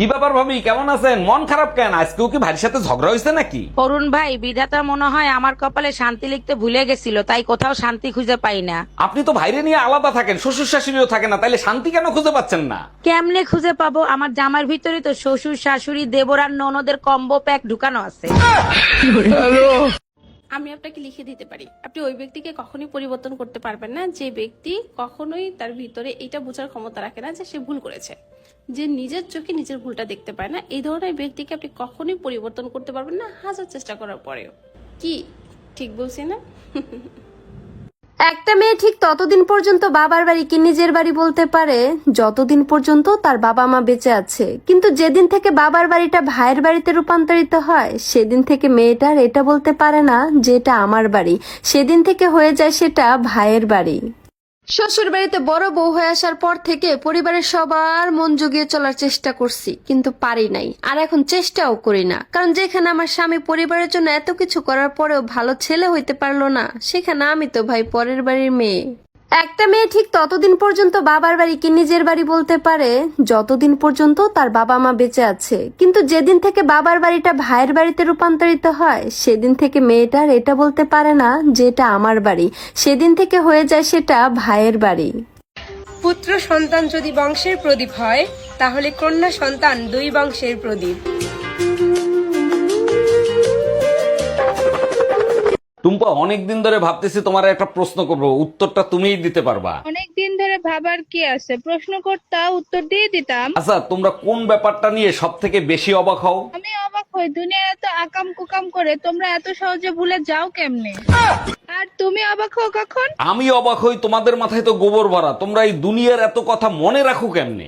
কি ব্যাপার ভাবি কেমন আছেন? মন খারাপ কেন? আজকেও কি ভাইয়ের সাথে ঝগড়া হয়েছে নাকি? অরুণ ভাই বিধাতা মনে হয় আমার কপালে শান্তি লিখতে ভুলে গেছিল তাই কোথাও শান্তি খুঁজে পাই না। আপনি তো ভাইরে নিয়ে আলাদা থাকেন শ্বশুর শাশুড়িও থাকে না তাইলে শান্তি কেন খুঁজে পাচ্ছেন না? কেমনে খুঁজে পাবো? আমার জামার ভিতরে তো শ্বশুর শাশুড়ি দেবরার ননদের কম্বো প্যাক ঢুকানো আছে। আমি আপনাকে লিখে দিতে পারি। আপনি ওই ব্যক্তিকে কখনোই পরিবর্তন করতে পারবেন না যে ব্যক্তি কখনোই তার ভিতরে এটা বোঝার ক্ষমতা রাখে না যে সে ভুল করেছে। যে নিজের চোখে নিজের ভুলটা দেখতে পায় না। এই ধরনের ব্যক্তিকে আপনি কখনোই পরিবর্তন করতে পারবেন না, হাজার চেষ্টা করার পরেও। কি? ঠিক বলছি না? একটা মেয়ে ঠিক ততদিন পর্যন্ত বাবার বাড়ি কি নিজের বাড়ি বলতে পারে? যতদিন পর্যন্ত তার বাবা মা বেঁচে আছে। কিন্তু যেদিন থেকে বাবার বাড়িটা ভাইয়ের বাড়িতে রূপান্তরিত হয়, সেদিন থেকে মেয়েটার এটা বলতে পারে না যে এটা আমার বাড়ি। সেদিন থেকে হয়ে যায় সেটা ভাইয়ের বাড়ি। শ্বশুর বাড়িতে বড় বউ হয়ে আসার পর থেকে পরিবারের সবার মন জুগিয়ে চলার চেষ্টা করছি, কিন্তু পারি নাই। আর এখন চেষ্টাও করি না। কারণ যেখানে আমার স্বামী পরিবারের জন্য এত কিছু করার পরেও ভালো ছেলে হইতে পারল না, সেখানে আমি তো ভাই পরের বাড়ির মেয়ে। একটা মেয়ে ঠিক ততদিন পর্যন্ত বাবার বাড়ি কি নিজের বাড়ি বলতে পারে? যতদিন পর্যন্ত তার বাবা মা বেঁচে আছে। কিন্তু যেদিন থেকে বাবার বাড়িটা ভাইয়ের বাড়িতে রূপান্তরিত হয়, সেদিন থেকে মেয়েটার এটা বলতে পারে না যে এটা আমার বাড়ি। সেদিন থেকে হয়ে যায় সেটা ভাইয়ের বাড়ি। পুত্র সন্তান যদি বংশের প্রদীপ হয়, তাহলে কন্যা সন্তান দুই বংশের প্রদীপ। টুম্পা অনেকদিন ধরে ভাবতেছি তোমার একটা প্রশ্ন করব উত্তরটা তুমিই দিতে পারবা। অনেকদিন ধরে ভাবার কি আছে? প্রশ্ন করতা উত্তর দিয়ে দিতাম। আচ্ছা তোমরা কোন ব্যাপারটা নিয়ে সব থেকে বেশি অবাক হও? আমি অবাক হই দুনিয়া এত আকাম কুকাম করে তোমরা এত সহজে ভুলে যাও কেমনে? আর তুমি অবাক হও কখন? আমি অবাক হই তোমাদের মাথায় তো গোবর ভরা তোমরা এই দুনিয়ার এত কথা মনে রাখো কেমনে?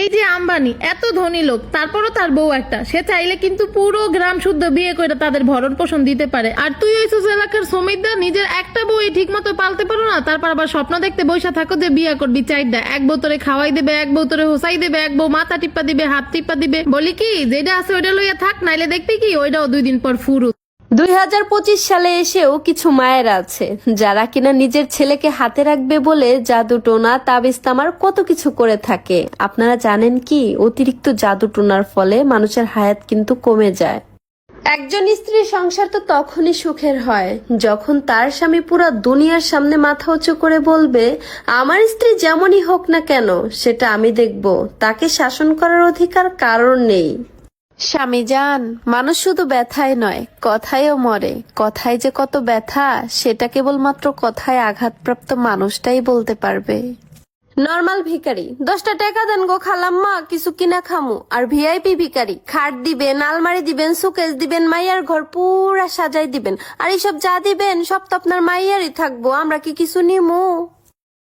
এই যে আম্বানি, এত ধনী লোক, তারপরও তার বউ একটা। সে চাইলে কিন্তু পুরো গ্রাম শুদ্ধ বিয়ে করে তাদের ভরণ পোষণ দিতে পারে। আর তুই ওই এলাকার শ্রমিকদা, নিজের একটা বই ঠিক মতো পালতে পারো না, তারপর আবার স্বপ্ন দেখতে বসে থাকো যে বিয়ে করবি, চাইডা। এক বউ তোরে খাওয়াই দেবে, এক বউ তোরে হোসাই দেবে, এক বউ মাথা টিপ্পা দিবে, হাত টিপ্পা দিবে। বলি কি, যেটা আছে ওইটা লইয়া থাক, নাইলে দেখবি কি, ওইটাও দুই দিন পর ফুরু। দুই হাজার পঁচিশ সালে এসেও কিছু মায়ের আছে, যারা কিনা নিজের ছেলেকে হাতে রাখবে বলে জাদু টোনা, তাবিজ তামার কত কিছু করে থাকে। আপনারা জানেন কি, অতিরিক্ত জাদু টোনার ফলে মানুষের হায়াত কিন্তু কমে যায়। একজন স্ত্রীর সংসার তো তখনই সুখের হয়, যখন তার স্বামী পুরো দুনিয়ার সামনে মাথা উঁচু করে বলবে, আমার স্ত্রী যেমনই হোক না কেন, সেটা আমি দেখব। তাকে শাসন করার অধিকার কারণ নেই। স্বামী যান, মানুষ শুধু ব্যথায় নয়, কথায়ও মরে। কথায় যে কত ব্যথা, সেটা কেবলমাত্র কথায় আঘাতপ্রাপ্ত মানুষটাই বলতে পারবে। নর্মাল ভিখারি, দশটা টাকা দেন গো খালাম্মা, কিছু কিনা খামু। আর ভিআইপি ভিখারি, খাট দিবেন, আলমারি দিবেন, সুকেস দিবেন, মাইয়ার ঘর পুরা সাজাই দিবেন। আর এইসব যা দিবেন, সব তো আপনার মাইয়ারই থাকব, আমরা কি কিছু নিমু?